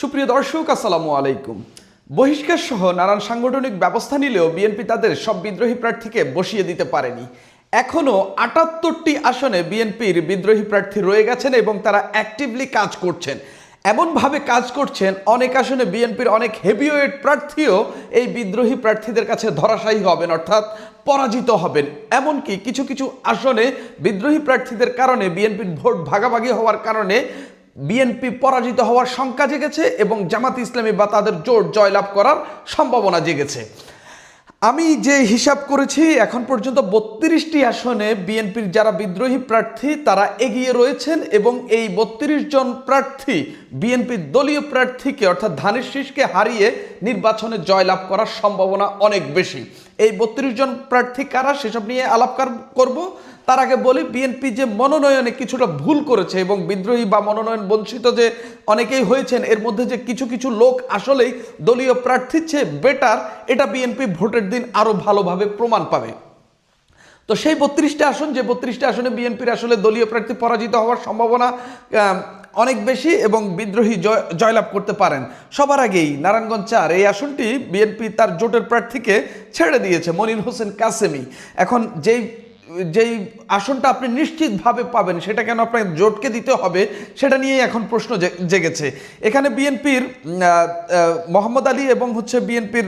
সুপ্রিয় দর্শক, আসসালামু আলাইকুম। বহিষ্কার সহ নানান সাংগঠনিক ব্যবস্থা নিলেও বিএনপি তাদের সব বিদ্রোহী প্রার্থীকে বসিয়ে দিতে পারেনি। এখনও আটাত্তরটি আসনে বিএনপির বিদ্রোহী প্রার্থী রয়ে গেছেন এবং তারা অ্যাক্টিভলি কাজ করছেন। এমনভাবে কাজ করছেন, অনেক আসনে বিএনপির অনেক হেভিওয়েট প্রার্থীও এই বিদ্রোহী প্রার্থীদের কাছে ধরাশায়ী হবেন, অর্থাৎ পরাজিত হবেন। এমনকি কিছু কিছু আসনে বিদ্রোহী প্রার্থীদের কারণে বিএনপির ভোট ভাগাভাগি হওয়ার কারণে বিএনপি পরাজিত হওয়ার শঙ্কা জেগেছে এবং জামাত ইসলামী বা তাদের জোট জয়লাভ করার সম্ভাবনা জেগেছে। আমি যে হিসাব করেছি, এখন পর্যন্ত বত্রিশটি আসনে বিএনপির যারা বিদ্রোহী প্রার্থী, তারা এগিয়ে রয়েছেন এবং এই বত্রিশ জন প্রার্থী বিএনপির দলীয় প্রার্থীকে, অর্থাৎ ধানের শীষকে হারিয়ে নির্বাচনে জয়লাভ করার সম্ভাবনা অনেক বেশি। এই বত্রিশ জন প্রার্থী কারা সেসব নিয়ে আলাপকার করব? তার আগে বলি, বিএনপি যে মনোনয়নে কিছুটা ভুল করেছে এবং বিদ্রোহী বা মনোনয়ন বঞ্চিত যে অনেকেই হয়েছেন, এর মধ্যে যে কিছু কিছু লোক আসলেই দলীয় প্রার্থীর চেয়ে বেটার, এটা বিএনপি ভোটের দিন আরও ভালোভাবে প্রমাণ পাবে। তো সেই বত্রিশটা আসন, যে বত্রিশটা আসনে বিএনপির আসলে দলীয় প্রার্থী পরাজিত হওয়ার সম্ভাবনা অনেক বেশি এবং বিদ্রোহী জয় জয়লাভ করতে পারেন। সবার আগেই নারায়ণগঞ্জ চার এই আসনটি বিএনপি তার জোটের প্রার্থীকে ছেড়ে দিয়েছে, মনির হোসেন কাসেমি। এখন যেই যেই আসনটা আপনি নিশ্চিতভাবে পাবেন, সেটা কেন আপনাকে জোটকে দিতে হবে, সেটা নিয়েই এখন প্রশ্ন জেগেছে। এখানে বিএনপির মোহাম্মদ আলী এবং হচ্ছে বিএনপির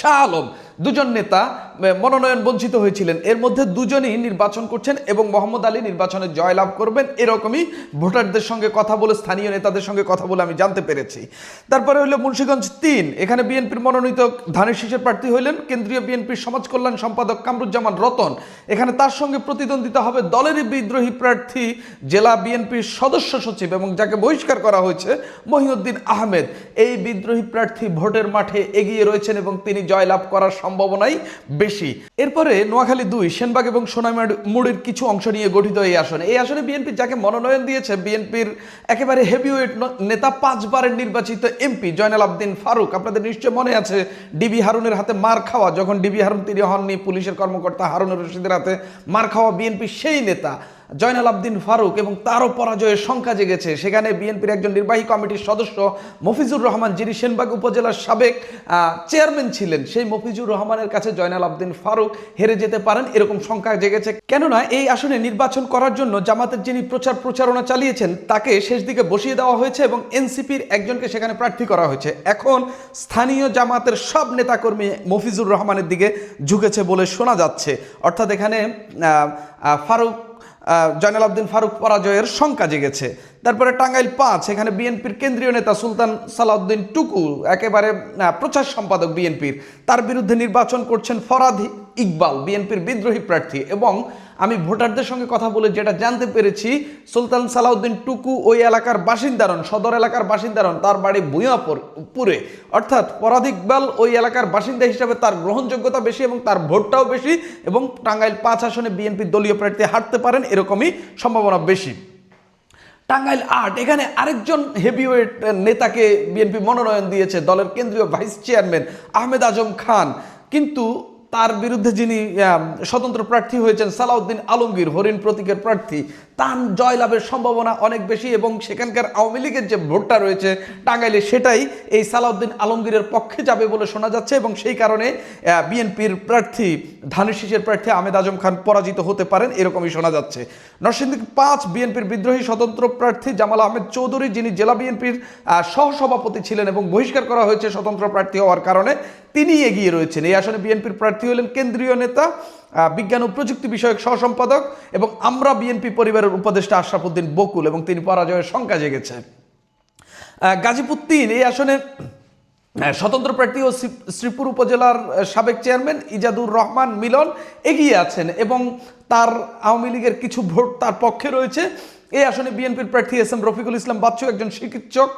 শাহ আলম দুজন নেতা মনোনয়ন বঞ্চিত হয়েছিলেন। এর মধ্যে দুজনই নির্বাচন করছেন এবং মোহাম্মদ আলী নির্বাচনে জয়লাভ করবেন। এরকমই ভোটারদের সঙ্গে কথা বলে, স্থানীয় নেতাদের সঙ্গে কথা বলে আমি জানতে পেরেছি। তারপরে হলো মুন্সীগঞ্জ তিন। এখানে বিএনপির মনোনীত ধানের শীষের প্রার্থী হইলেন কেন্দ্রীয় বিএনপির সমাজ কল্যাণ সম্পাদক কামরুজ্জামান রতন। এখানে তার সঙ্গে প্রতিদ্বন্দ্বিতা হবে দলেরই বিদ্রোহী প্রার্থী জেলা বিএনপির সদস্য সচিব এবং যাকে বহিষ্কার করা হয়েছে মহিউদ্দিন আহমেদ। এই বিদ্রোহী প্রার্থী ভোটের মাঠে এগিয়ে রয়েছেন এবং তিনি জয়লাভ করার সম্ভাবনাই বেশি। এরপরে নোয়াখালী দুই, সেনবাগ এবং সোনাইমুড়ির কিছু অংশ নিয়ে গঠিত এই আসনে। এই আসনে বিএনপি যাকে মনোনয়ন দিয়েছে, বিএনপির একেবারে হেভিওয়েট নেতা পাঁচবারের নির্বাচিত এমপি জয়নাল আবদিন ফারুক। আপনাদের নিশ্চয় মনে আছে, ডিবি হারুনের হাতে মার খাওয়া, যখন ডিবি হারুন তিনি হননি, পুলিশের কর্মকর্তা হারুনুর রশিদের হাতে মার খাওয়া বিএনপি সেই নেতা। জয়নাল আবদিন ফারুক এবং তারও পরাজয়ের সংখ্যা জেগেছে। সেখানে বিএনপির একজন নির্বাহী কমিটির সদস্য মফিজুর রহমান, যিনি সেনবাগ উপজেলার সাবেক চেয়ারম্যান ছিলেন, সেই মফিজুর রহমানের কাছে জয়নাল আবদিন ফারুক হেরে যেতে পারেন এরকম সংখ্যা জেগেছে। কেননা এই আসনে নির্বাচন করার জন্য জামাতের যিনি প্রচার প্রচারণা চালিয়েছেন, তাকে শেষ দিকে বসিয়ে দেওয়া হয়েছে এবং এনসিপির একজনকে সেখানে প্রার্থী করা হয়েছে। এখন স্থানীয় জামাতের সব নেতাকর্মী মফিজুর রহমানের দিকে ঝুঁকেছে বলে শোনা যাচ্ছে। অর্থাৎ এখানে ফারুক জয়নাল আবদিন ফারুক পরাজয়ের শঙ্কা জেগেছে। তারপরে টাঙ্গাইল পাঁচ, এখানে বিএনপির কেন্দ্রীয় নেতা সুলতান সালাউদ্দিন টুকু, একেবারে প্রচার সম্পাদক বিএনপির। তার বিরুদ্ধে নির্বাচন করছেন ফরাদ ইকবাল, বিএনপির বিদ্রোহী প্রার্থী এবং আমি ভোটারদের সঙ্গে কথা বলে যেটা জানতে পেরেছি, সুলতান সালাউদ্দিন টুকু ওই এলাকার বাসিন্দারন সদর এলাকার বাসিন্দারন তার বাড়ি ভূঁয়াপুর পুরে। অর্থাৎ ফরাদ ইকবাল ওই এলাকার বাসিন্দা হিসাবে তার গ্রহণযোগ্যতা বেশি এবং তার ভোটটাও বেশি এবং টাঙ্গাইল পাঁচ আসনে বিএনপি দলীয় প্রার্থী হারতে পারেন এরকমই সম্ভাবনা বেশি। টাঙ্গাইল আট, এখানে আরেকজন হেভিওয়েট নেতাকে বিএনপি মনোনয়ন দিয়েছে দলের কেন্দ্রীয় ভাইস চেয়ারম্যান আহমেদ আজম খান। কিন্তু তার বিরুদ্ধে যিনি স্বতন্ত্র প্রার্থী হয়েছেন সালাউদ্দিন আলমগীর হরিণ প্রতীকের প্রার্থী তার জয়লাভের সম্ভাবনা অনেক বেশি এবং সেখানকার আওয়ামী লীগের যে ভোটটা রয়েছে টাঙ্গাইলে সেটাই এই সালাউদ্দিন আলমগীরের পক্ষে যাবে বলে শোনা যাচ্ছে এবং সেই কারণে বিএনপির প্রার্থী, ধানের শীষের প্রার্থী আহমেদ আজম খান পরাজিত হতে পারেন, এরকমই শোনা যাচ্ছে। নরসিংদী পাঁচ বিএনপির বিদ্রোহী স্বতন্ত্র প্রার্থী জামাল আহমেদ চৌধুরী, যিনি জেলা বিএনপির সহসভাপতি ছিলেন এবং বহিষ্কার করা হয়েছে স্বতন্ত্র প্রার্থী হওয়ার কারণে তিনি এগিয়ে রয়েছেন। এই আসনে বিএনপির প্রার্থী হলেন কেন্দ্রীয় নেতা বিজ্ঞান ও প্রযুক্তি বিষয়ক সহসম্পাদক এবং আমরা বিএনপি পরিবারের উপদেষ্টা আশরাফুদ্দিন বকুল এবং তিনি পরাজয়ের সংখ্যা জেগেছে গাজীপুর তিন, এই আসনে স্বতন্ত্র প্রার্থী ও শ্রী- শ্রীপুর উপজেলার সাবেক চেয়ারম্যান ইজাদুর রহমান মিলন এগিয়ে আছেন এবং তার আওয়ামী লীগের কিছু ভোট তার পক্ষে রয়েছে। এই আসনে বিএনপির প্রার্থী এস এম রফিকুল ইসলাম বাচ্চু একজন চিকিৎসক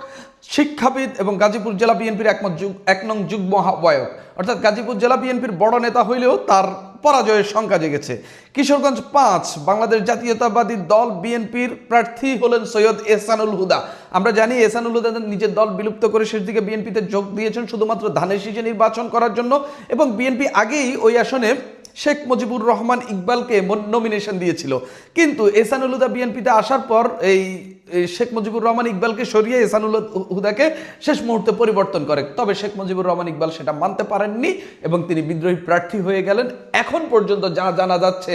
শিক্ষাবিদ এবং গাজীপুর জেলা বিএনপির একমত যুগ এক নং যুগ্ম আহ্বায়ক। অর্থাৎ গাজীপুর জেলা বিএনপির বড় নেতা হইলেও তার পরাজয়ের সংখ্যা জেগেছে। কিশোরগঞ্জ পাঁচ, বাংলাদেশ জাতীয়তাবাদী দল বিএনপির প্রার্থী হলেন সৈয়দ এহসানুল হুদা। আমরা জানি এহসানুল হুদা নিজের দল বিলুপ্ত করে শেষ দিকে বিএনপিতে যোগ দিয়েছেন শুধুমাত্র ধানের শীষে নির্বাচন করার জন্য এবং বিএনপি আগেই ওই আসনে শেখ মুজিবুর রহমান ইকবালকে নমিনেশন দিয়েছিল। কিন্তু এসানুল হুদা বিএনপিতে আসার পর এই শেখ মুজিবুর রহমান ইকবালকে সরিয়ে এসানুল হুদাকে শেষ মুহূর্তে পরিবর্তন করে। তবে শেখ মুজিবুর রহমান ইকবাল সেটা মানতে পারেননি এবং তিনি বিদ্রোহী প্রার্থী হয়ে গেলেন। এখন পর্যন্ত যা জানা যাচ্ছে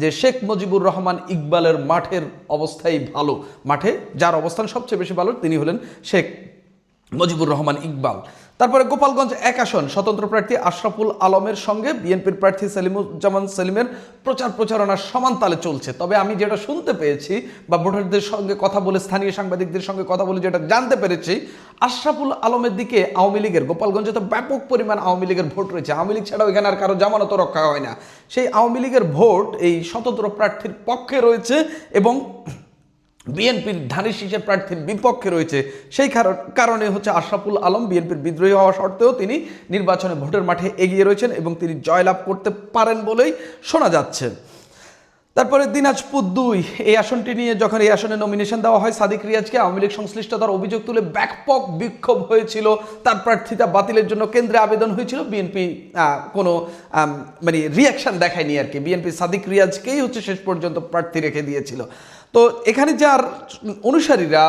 যে শেখ মুজিবুর রহমান ইকবালের মাঠের অবস্থাই ভালো। মাঠে যার অবস্থান সবচেয়ে বেশি ভালো তিনি হলেন শেখ মুজিবুর রহমান ইকবাল। তারপরে গোপালগঞ্জ এক আসন, স্বতন্ত্র প্রার্থী আশরাফুল আলমের সঙ্গে বিএনপির প্রার্থী সেলিমুজ্জামান সেলিমের প্রচার প্রচারণা সমান তালে চলছে। তবে আমি যেটা শুনতে পেয়েছি বা ভোটারদের সঙ্গে কথা বলে, স্থানীয় সাংবাদিকদের সঙ্গে কথা বলে যেটা জানতে পেরেছি, আশরাফুল আলমের দিকে আওয়ামী লীগের, গোপালগঞ্জে তো ব্যাপক পরিমাণ আওয়ামী লীগের ভোট রয়েছে। আওয়ামী লীগ ছাড়াও এখানে আর কারও জামানত রক্ষা হয় না। সেই আওয়ামী লীগের ভোট এই স্বতন্ত্র প্রার্থীর পক্ষে রয়েছে এবং বিএনপির ধানের শীষের প্রার্থীর বিপক্ষে রয়েছে। সেই কারণে হচ্ছে আশরাফুল আলম বিএনপির বিদ্রোহী হওয়া সত্ত্বেও তিনি নির্বাচনে ভোটের মাঠে এগিয়ে রয়েছেন এবং তিনি জয়লাভ করতে পারেন বলেই শোনা যাচ্ছে। তারপরে দিনাজপুর দুই। এই আসনটি নিয়ে যখন এই আসনে নমিনেশন দেওয়া হয়, সাদিক রিয়াজকে আওয়ামী লীগ সংশ্লিষ্টতার অভিযোগ তুলে ব্যাপক বিক্ষোভ হয়েছিল। তার প্রার্থিতা বাতিলের জন্য কেন্দ্রে আবেদন হয়েছিল। বিএনপি কোনো মানে রিয়াকশন দেখায়নি আর কি। বিএনপি সাদিক রিয়াজকেই হচ্ছে শেষ পর্যন্ত প্রার্থী রেখে দিয়েছিল। তো এখানে যার অনুসারীরা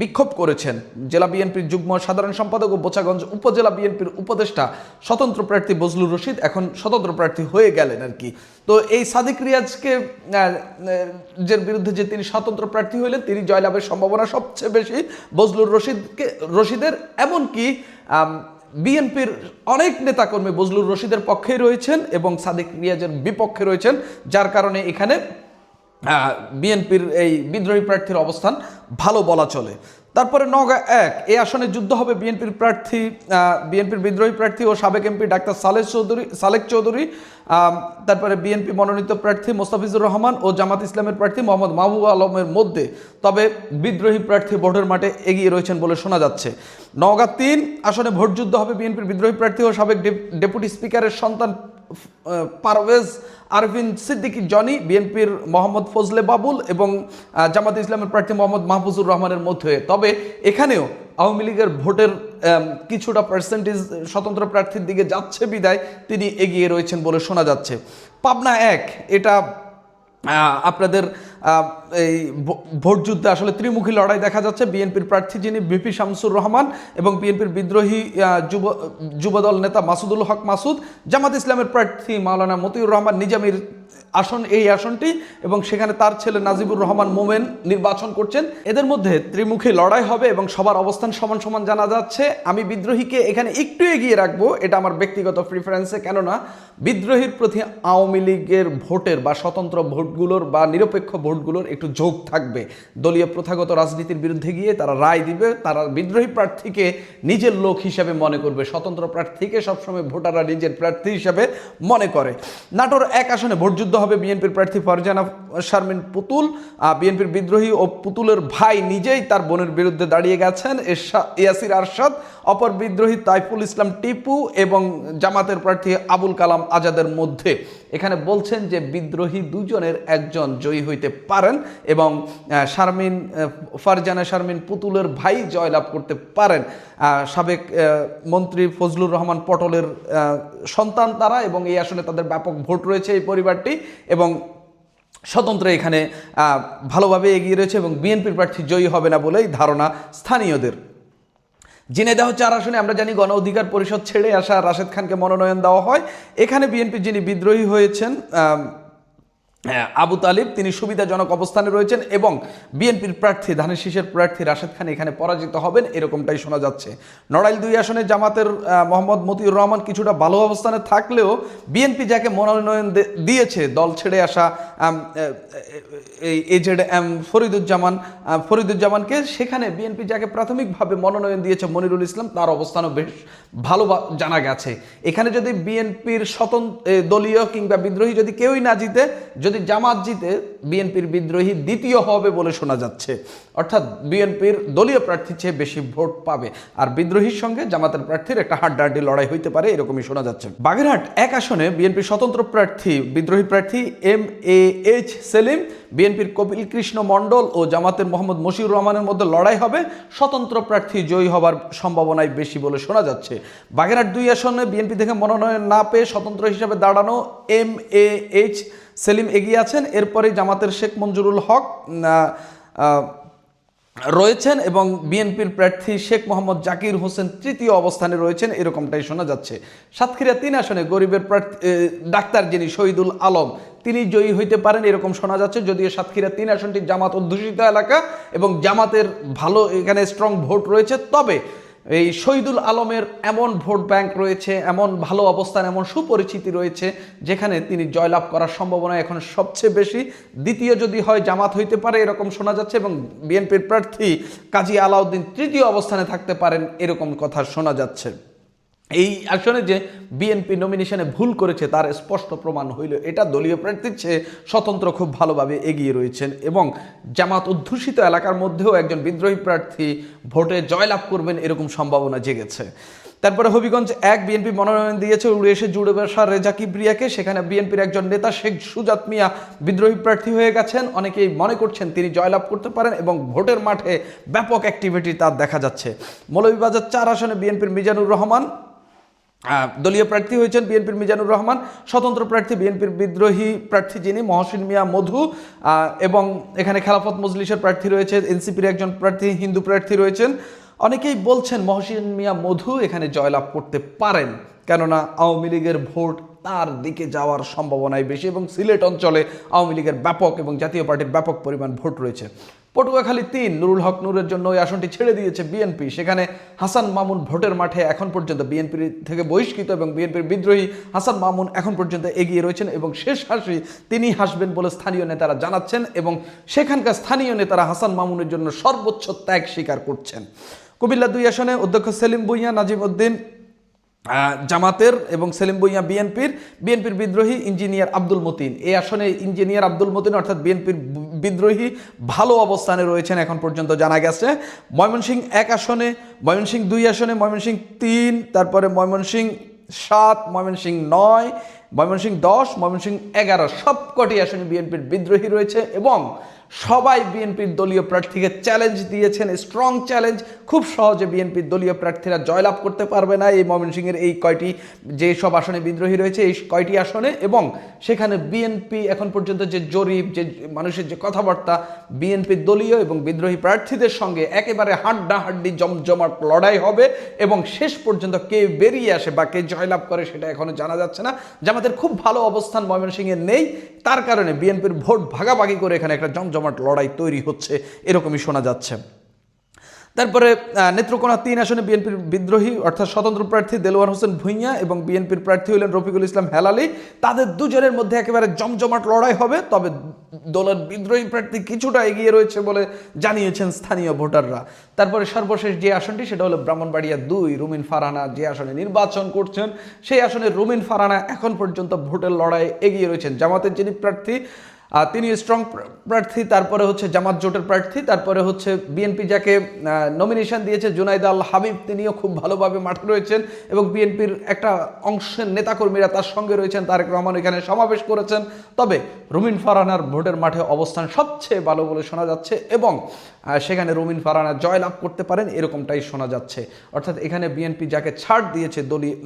বিক্ষোভ করেছেন, জেলা বিএনপির যুগ্ম সাধারণ সম্পাদক ও বোচাগঞ্জ উপজেলা বিএনপির উপদেষ্টা স্বতন্ত্র প্রার্থী বজলুর রশিদ এখন স্বতন্ত্র প্রার্থী হয়ে গেলেন আর কি। তো এই সাদিক রিয়াজকে যে বিরুদ্ধে যে তিনি স্বতন্ত্র প্রার্থী হইলেন, তিনি জয়লাভের সম্ভাবনা সবচেয়ে বেশি। বজলুর রশিদকে, রশিদের এমনকি বিএনপির অনেক নেতাকর্মী বজলুর রশিদের পক্ষেই রয়েছেন এবং সাদিক রিয়াজের বিপক্ষে রয়েছেন, যার কারণে এখানে বিএনপির এই বিদ্রোহী প্রার্থীর অবস্থান ভালো বলা চলে। তারপরে নগা এক এই আসনে যুদ্ধ হবে বিএনপির প্রার্থী বিএনপির বিদ্রোহী প্রার্থী ও সাবেক এমপি ডাক্তার সালেক চৌধুরী সালেক চৌধুরী তারপরে বিএনপি মনোনীত প্রার্থী মোস্তাফিজুর রহমান ও জামাত ইসলামের প্রার্থী মোহাম্মদ মাহবুব আলমের মধ্যে। তবে বিদ্রোহী প্রার্থী ভোটের মাঠে এগিয়ে রয়েছেন বলে শোনা যাচ্ছে। নওগাঁ তিন, আসনে ভোটযুদ্ধ হবে বিএনপির বিদ্রোহী প্রার্থী ও সাবেক ডেপ- ডেপুটি স্পিকারের সন্তান পারভেজ আরভিন সিদ্দিকী, জনি, বিএনপির মোহাম্মদ ফজলে বাবুল এবং জামাত ইসলামের প্রার্থী মোহাম্মদ মাহফুজুর রহমানের মধ্যে। তবে এখানেও আওয়ামী লীগের ভোটের কিছুটা পার্সেন্টেজ স্বতন্ত্র প্রার্থীর দিকে যাচ্ছে বিদায়, তিনি এগিয়ে রয়েছেন বলে শোনা যাচ্ছে। পাবনা এক, এটা আপনাদের এই ভো- ভোটযুদ্ধে আসলে ত্রিমুখী লড়াই দেখা যাচ্ছে। বিএনপির প্রার্থী যিনি বিপি শামসুর রহমান এবং বিএনপির বিদ্রোহী যুব, যুবদল নেতা মাসুদুল হক মাসুদ, জামাত ইসলামের প্রার্থী মাওলানা মতিউর রহমান, নিজামীর আসন, এই আসনটি এবং সেখানে তার ছেলে নাজিবুর রহমান মোমেন নির্বাচন করছেন। এদের মধ্যে ত্রিমুখী লড়াই হবে এবং সবার অবস্থান সমান সমান জানা যাচ্ছে। আমি বিদ্রোহীকে এখানে একটু এগিয়ে রাখব, এটা আমার ব্যক্তিগত প্রিফারেন্সে কেননা বিদ্রোহীর প্রতি আওয়ামী লীগের ভোটের বা স্বতন্ত্র ভোটগুলোর বা নিরপেক্ষ ভোটগুলোর একটু যোগ থাকবে। দলীয় প্রথাগত রাজনীতির বিরুদ্ধে গিয়ে তারা রায় দিবে, তারা বিদ্রোহী প্রার্থীকে নিজের লোক হিসাবে মনে করবে, স্বতন্ত্র প্রার্থীকে সবসময় ভোটাররা নিজের প্রার্থী হিসাবে মনে করে। নাটোর এক আসনে ভোটযুদ্ধ হবে বিএনপির প্রার্থী ফারজানা শারমিন পুতুল। বিএনপির বিদ্রোহী ও পুতুলের ভাই নিজেই তার বোনের বিরুদ্ধে দাঁড়িয়ে গেছেন ইয়াসির আরশাদ। অপর বিদ্রোহী তাইফুল ইসলাম টিপু এবং জামাতের প্রার্থী আবুল কালাম আজাদের মধ্যে। এখানে বলছেন যে বিদ্রোহী দুজনের একজন জয়ী হইতে পারেন এবং শারমিন ফারজানা শারমিন পুতুলের ভাই জয়লাভ করতে পারেন। সাবেক মন্ত্রী ফজলুর রহমান পটলের সন্তান তারা এবং এই আসনে তাদের ব্যাপক ভোট রয়েছে এই পরিবারটি এবং স্বতন্ত্র এখানে ভালোভাবে এগিয়ে রয়েছে এবং বিএনপির প্রার্থী জয়ী হবে না বলেই ধারণা স্থানীয়দের। জিনেদাহ আর আসনে আমরা জানি গণ অধিকার পরিষদ ছেড়ে আসা রাশেদ খানকে মনোনয়ন দেওয়া হয়। এখানে বিএনপি যিনি বিদ্রোহী হয়েছেন হ্যাঁ, আবু তালিব, তিনি সুবিধাজনক অবস্থানে রয়েছেন এবং বিএনপির প্রার্থী, ধানের শীষের প্রার্থী রাশেদ খান এখানে পরাজিত হবেন, এরকমটাই শোনা যাচ্ছে। নড়াইল দুই আসনে জামাতের মোহাম্মদ মতিউর রহমান কিছুটা ভালো অবস্থানে থাকলেও বিএনপি যাকে মনোনয়ন দিয়েছে, দল ছেড়ে আসা এজেড এম, ফরিদুজ্জামান ফরিদুজ্জামানকে সেখানে বিএনপি যাকে প্রাথমিকভাবে মনোনয়ন দিয়েছে মনিরুল ইসলাম, তার অবস্থানও বেশ ভালো জানা গেছে। এখানে যদি বিএনপির স্বতন্ত্র দলীয় কিংবা বিদ্রোহী যদি কেউই না জিতে, যদি যদি জামাত জিতে, বিএনপির বিদ্রোহী দ্বিতীয় হবে বলে শোনা যাচ্ছে। অর্থাৎ বিএনপির দলীয় প্রার্থীর চেয়ে বেশি ভোট পাবে। আর বিদ্রোহীর সঙ্গে জামাতের প্রার্থীর একটা হাড্ডাহাড্ডি লড়াই হইতে পারে, এরকমই শোনা যাচ্ছে। বাগেরহাট এক আসনে বিএনপির স্বতন্ত্র প্রার্থী, বিদ্রোহী প্রার্থী এম এ এইচ সেলিম, বিএনপির কপিল কৃষ্ণ মণ্ডল ও জামাতের মোহাম্মদ মশিউর রহমানের মধ্যে লড়াই হবে। স্বতন্ত্র প্রার্থী জয়ী হবার সম্ভাবনাই বেশি বলে শোনা যাচ্ছে। বাগেরহাট দুই আসনে বিএনপি থেকে মনোনয়ন না পেয়ে স্বতন্ত্র হিসাবে দাঁড়ানো এম এ এইচ সেলিম এগিয়ে আছেন। এরপরে জামাতের শেখ মঞ্জুরুল হক রয়েছেন এবং বিএনপির প্রার্থী শেখ মোহাম্মদ জাকির হোসেন তৃতীয় অবস্থানে রয়েছেন। এরকমটাই শোনা যাচ্ছে। সাতক্ষীরা তিন আসনে গরিবের প্রার্থী ডাক্তার যিনি শহীদুল আলম, তিনি জয়ী হইতে পারেন এরকম শোনা যাচ্ছে। যদিও সাতক্ষীরা তিন আসনটি জামাত অধ্যুষিত এলাকা এবং জামাতের ভালো এখানে স্ট্রং ভোট রয়েছে। তবে এই শহীদুল আলমের এমন ভোট ব্যাংক রয়েছে, এমন ভালো অবস্থান, এমন সুপরিচিতি রয়েছে, যেখানে তিনি জয়লাভ করার সম্ভাবনা এখন সবচেয়ে বেশি। দ্বিতীয় যদি হয়, জামাত হইতে পারে, এরকম শোনা যাচ্ছে, এবং বিএনপির প্রার্থী কাজী আলাউদ্দিন তৃতীয় অবস্থানে থাকতে পারেন, এরকম কথা শোনা যাচ্ছে। এই আসনে যে বিএনপি নমিনেশনে ভুল করেছে, তার স্পষ্ট প্রমাণ হইল, এটা দলীয় প্রার্থীর চেয়ে স্বতন্ত্র খুব ভালোভাবে এগিয়ে রয়েছেন। এবং জামাত অধ্যুষিত এলাকার মধ্যেও একজন বিদ্রোহী প্রার্থী ভোটে জয়লাভ করবেন, এরকম সম্ভাবনা জেগেছে। তারপরে হবিগঞ্জ এক বিএনপি মনোনয়ন দিয়েছে, উড়ে এসে জুড়ে বসা রেজা কিবরিয়াকে সেখানে বিএনপির একজন নেতা শেখ সুজাত মিয়া বিদ্রোহী প্রার্থী হয়ে গেছেন। অনেকেই মনে করছেন তিনি জয়লাভ করতে পারেন এবং ভোটের মাঠে ব্যাপক অ্যাক্টিভিটি তার দেখা যাচ্ছে। মৌলভীবাজার চার আসনে বিএনপির মিজানুর রহমান দলীয় প্রার্থী হয়েছেন বিএনপির মিজানুর রহমান, স্বতন্ত্র প্রার্থী বিএনপির বিদ্রোহী প্রার্থী যিনি মহসিন মিয়া মধু এবং এখানে খেলাফত মজলিসের প্রার্থী রয়েছে, এনসিপির একজন প্রার্থী, হিন্দু প্রার্থী রয়েছেন। অনেকেই বলছেন মহসিন মিয়া মধু এখানে জয়লাভ করতে পারেন, কেননা আওয়ামী লীগের ভোট তার দিকে যাওয়ার সম্ভাবনাই বেশি এবং সিলেট অঞ্চলে আওয়ামী লীগের ব্যাপক এবং জাতীয় পার্টির ব্যাপক পরিমাণ ভোট রয়েছে। পটুয়াখালী তিন, নুরুল হক নুরের জন্য ওই আসনটি ছেড়ে দিয়েছে বিএনপি। সেখানে হাসান মামুন ভোটের মাঠে এখন পর্যন্ত বিএনপির থেকে বহিষ্কৃত এবং বিএনপির বিদ্রোহী হাসান মামুন এখন পর্যন্ত এগিয়ে রয়েছেন এবং শেষ হাসি তিনি হাসবেন বলে স্থানীয় নেতারা জানাচ্ছেন এবং সেখানকার স্থানীয় নেতারা হাসান মামুনের জন্য সর্বোচ্চ ত্যাগ স্বীকার করছেন। কুমিল্লা দুই আসনে অধ্যক্ষ সেলিম ভুইয়া, নাজিম উদ্দিন জামাতের এবং সেলিম বইয়া বিএনপির বিএনপির বিদ্রোহী ইঞ্জিনিয়ার আব্দুল মতিন। এই আসনে ইঞ্জিনিয়ার আব্দুল মতিন, অর্থাৎ বিএনপির বিদ্রোহী, ভালো অবস্থানে রয়েছেন এখন পর্যন্ত জানা গেছে। ময়মনসিংহ এক আসনে, ময়মনসিংহ দুই আসনে, ময়মনসিংহ তিন, তারপরে ময়মনসিংহ সাত, ময়মনসিংহ নয়, ময়মনসিংহ দশ, ময়মনসিংহ এগারো, সবকটি আসনে বিএনপির বিদ্রোহী রয়েছে এবং সবাই বিএনপির দলীয় প্রার্থীকে চ্যালেঞ্জ দিয়েছেন স্ট্রং চ্যালেঞ্জ খুব সহজে বিএনপির দলীয় প্রার্থীরা জয়লাভ করতে পারবে না। এই ময়মনসিংহের এই কয়টি, যে সব আসনে বিদ্রোহী রয়েছে, এই কয়টি আসনে এবং সেখানে বিএনপি এখন পর্যন্ত যে জরিপ, যে মানুষের যে কথাবার্তা, বিএনপির দলীয় এবং বিদ্রোহী প্রার্থীদের সঙ্গে একেবারে হাড্ডাহাড্ডি, জমজমাট লড়াই হবে এবং শেষ পর্যন্ত কে বেরিয়ে আসে বা কে জয়লাভ করে সেটা এখনও জানা যাচ্ছে না। জামাতের খুব ভালো অবস্থান ময়মনসিংহের নেই। তার কারণে বিএনপির ভোট ভাগাভাগি করে এখানে একটা জমজমাট লড়াই তৈরি হচ্ছে, এরকমই শোনা যাচ্ছে। তারপরে নেত্রকোনা তিন আসনে বিএনপির বিদ্রোহী, অর্থাৎ স্বতন্ত্র প্রার্থী দেলোয়ার হোসেন ভুঁইয়া এবং বিএনপির প্রার্থী হলেন রফিকুল ইসলাম হেলালি। তাদের দুজনের মধ্যে একেবারে জমজমাট লড়াই হবে, তবে দলের বিদ্রোহী প্রার্থী কিছুটা এগিয়ে রয়েছে বলে জানিয়েছেন স্থানীয় ভোটাররা। তারপরে সর্বশেষ যে আসনটি, সেটা হলো ব্রাহ্মণবাড়িয়া দুই, রুমিন ফারানা যে আসনে নির্বাচন করছেন, সেই আসনে রুমিন ফারানা এখন পর্যন্ত ভোটের লড়াই এগিয়ে রয়েছেন। জামাতের যিনি প্রার্থী তিনি স্ট্রং প্রার্থী, তারপরে হচ্ছে জামাত জোটের প্রার্থী, তারপরে হচ্ছে বিএনপি যাকে নমিনেশন দিয়েছে জুনাইদ আল হাবিব, তিনিও খুব ভালোভাবে মাঠে রয়েছেন এবং বিএনপির একটা অংশের নেতাকর্মীরা তার সঙ্গে রয়েছেন, তারেক রহমান এখানে সমাবেশ করেছেন। তবে রুমিন ফারানার ভোটের মাঠে অবস্থান সবচেয়ে ভালো বলে শোনা যাচ্ছে এবং সেখানে রুমিন ফারানা জয়লাভ করতে পারেন, এরকমটাই শোনা যাচ্ছে। অর্থাৎ এখানে বিএনপি যাকে ছাড় দিয়েছে দলীয়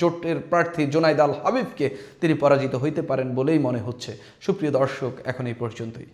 জোটের প্রার্থী জোনাইদ আল হাবিবকে, তিনি পরাজিত হইতে পারেন বলেই মনে হচ্ছে। সুপ্রিয় দর্শক এখন এই পর্যন্তই।